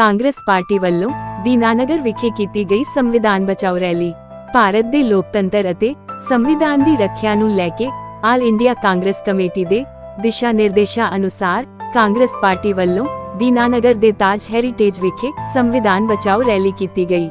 Congress party ਵੱਲੋਂ ਦੀਨਾਨਗਰ ਵਿਖੇ ਕੀਤੀ ਗਈ ਸੰਵਿਧਾਨ ਬਚਾਓ ਰੈਲੀ, ਭਾਰਤ ਦੇ ਲੋਕਤੰਤਰ ਅਤੇ ਸੰਵਿਧਾਨ ਦੀ ਰੱਖਿਆ ਨੂੰ ਲੈ ਕੇ ਆਲ ਇੰਡੀਆ ਕਾਂਗਰਸ ਕਮੇਟੀ ਦੇ ਦਿਸ਼ਾ ਨਿਰਦੇਸ਼ਾਂ ਅਨੁਸਾਰ ਕਾਂਗਰਸ ਪਾਰਟੀ ਵੱਲੋਂ ਦੀਨਾਨਗਰ ਦੇ ਤਾਜ ਹੈਰੀਟੇਜ ਵਿਖੇ ਸੰਵਿਧਾਨ ਬਚਾਓ ਰੈਲੀ ਕੀਤੀ ਗਈ,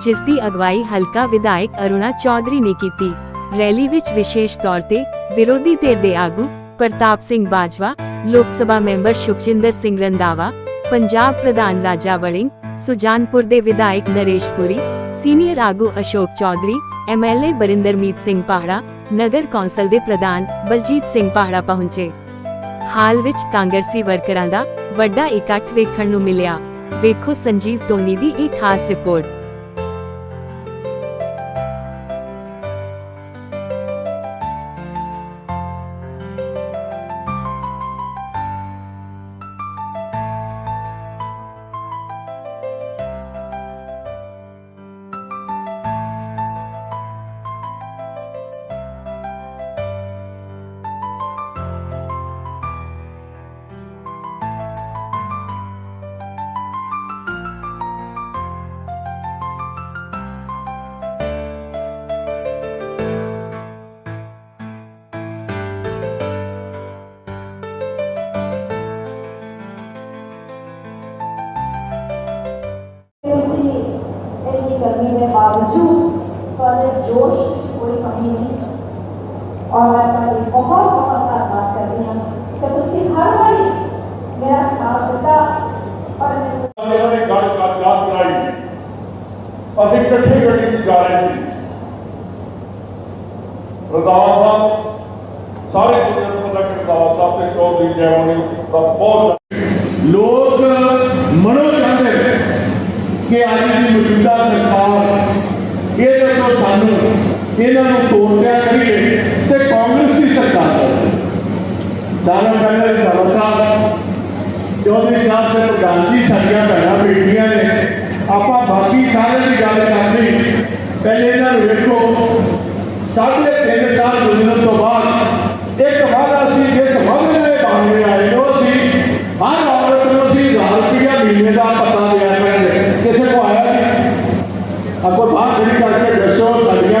ਜਿਸ ਦੀ ਅਗਵਾਈ ਹਲਕਾ ਵਿਧਾਇਕ ਅਰੁਣਾ ਚੌਧਰੀ ਨੇ ਕੀਤੀ। ਰੈਲੀ ਵਿੱਚ ਵਿਸ਼ੇਸ਼ ਤੌਰ ਤੇ ਵਿਰੋਧੀ ਧਿਰ ਦੇ ਆਗੂ ਪ੍ਰਤਾਪ ਸਿੰਘ ਬਾਜਵਾ, ਲੋਕ ਸਭਾ ਮੈਂਬਰ ਸੁਖਜਿੰਦਰ ਸਿੰਘ ਰੰਦਾਵਾ ਪੰਜਾਬ ਪ੍ਰਧਾਨ ਰਾਜਾ ਵੜਿੰਗ, ਸੁਜਾਨਪੁਰ ਦੇ ਵਿਧਾਇਕ ਨਰੇਸ਼ ਪੁਰੀ, ਸੀਨੀਅਰ ਆਗੂ ਅਸ਼ੋਕ ਚੌਧਰੀ ਐਮਐਲਏ ਬਰਿੰਦਰਮੀਤ ਸਿੰਘ ਪਾਹੜਾ, ਨਗਰ ਕੌਂਸਲ ਦੇ ਪ੍ਰਧਾਨ ਬਲਜੀਤ ਸਿੰਘ ਪਾਹੜਾ ਪਹੁੰਚੇ। ਹਾਲ ਵਿੱਚ ਕਾਂਗਰਸੀ ਵਰਕਰਾਂ ਦਾ ਵੱਡਾ ਇਕੱਠ ਵੇਖਣ ਨੂੰ ਮਿਲਿਆ। ਵੇਖੋ ਸੰਜੀਵ ਟੋਨੀ ਦੀ ਇੱਕ ਖਾਸ ਰਿਪੋਰਟ। جوش کوئی کمی نہیں۔ اور میں تمہاری بہت بہت بات رہی ہوں کہ تسی ہر بھائی میرا ساتھ دیتا اور میں نے گاڑی کا جات بنائی۔ اسی کٹھے کٹھے کی گا رہے تھے رضاوا صاحب سارے دنیا کو لگ رضاوا صاحب سے کہو دی جائے ہونے کا بہت۔ لوگ منو چاہتے ہیں کہ آج کی موجودہ سرکار ਇਹਨਾਂ ਨੂੰ ਤੋੜਿਆ ਕਰੀਏ ਤੇ ਕਾਂਗਰਸ ਦੀ ਸਰਕਾਰ ਸਾਰਾ ਪਹਿਲੇ ਬਾਬਾ ਸਾਹਿਬ ਚੌਧਰੀ ਸਾਹਿਬ ਤੇ ਪ੍ਰਧਾਨ ਜੀ, ਸਾਡੀਆਂ ਭੈਣਾਂ, ਬੇਟੀਆਂ ਨੇ, ਆਪਾਂ ਬਾਕੀ ਸਾਰੇ ਦੀ ਗੱਲ ਕਰਨੀ। ਪਹਿਲੇ ਇਹਨਾਂ ਨੂੰ ਵੇਖੋ, ਸਾਢੇ ਤਿੰਨ ਸਾਲ ਗੁਜ਼ਰਨ ਤੋਂ ਬਾਅਦ ਇੱਕ ਵਾਅਦਾ ਸੀ ਜਿਸ ਵਾਅਦੇ ਦੇ ਬਾਰੇ ਆਏ, ਉਹ ਸੀ, ਹਰ ਔਰਤ ਨੂੰ ਅਸੀਂ 1000 ਰੁਪਇਆ ਮਹੀਨੇ ਦਾ ਪਤਾ ਦਿਆ ਕਰਾਂਗੇ ਕਿਸੇ ਕੋ ਆਇਆ ਨਹੀਂ। ਆਪੋ ਬਾਹਰ ਖੜੀ ਕਰਕੇ ਦੱਸੋ, ਸਾਡੀਆਂ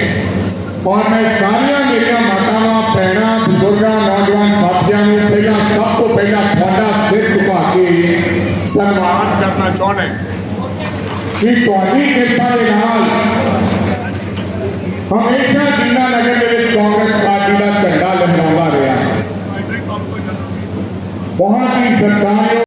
ਔਰ ਮੈਂ ਸਾਰੀਆਂ ਮੇਰੀਆਂ ਮਾਤਾਵਾਂ ਭੈਣਾਂ ਬਜ਼ੁਰਗਾਂ ਨੌਜਵਾਨ ਸਾਥੀਆਂ ਨੂੰ ਪਹਿਲਾਂ ਸਭ ਤੋਂ ਪਹਿਲਾਂ ਤੁਹਾਡਾ ਸਿਰ ਝੁਕਾ ਕੇ ਧੰਨਵਾਦ ਕਰਨਾ ਚਾਹੁੰਦਾ ਕਿ ਤੁਹਾਡੀ ਕਿਰਪਾ ਦੇ ਨਾਲ ਹਮੇਸ਼ਾ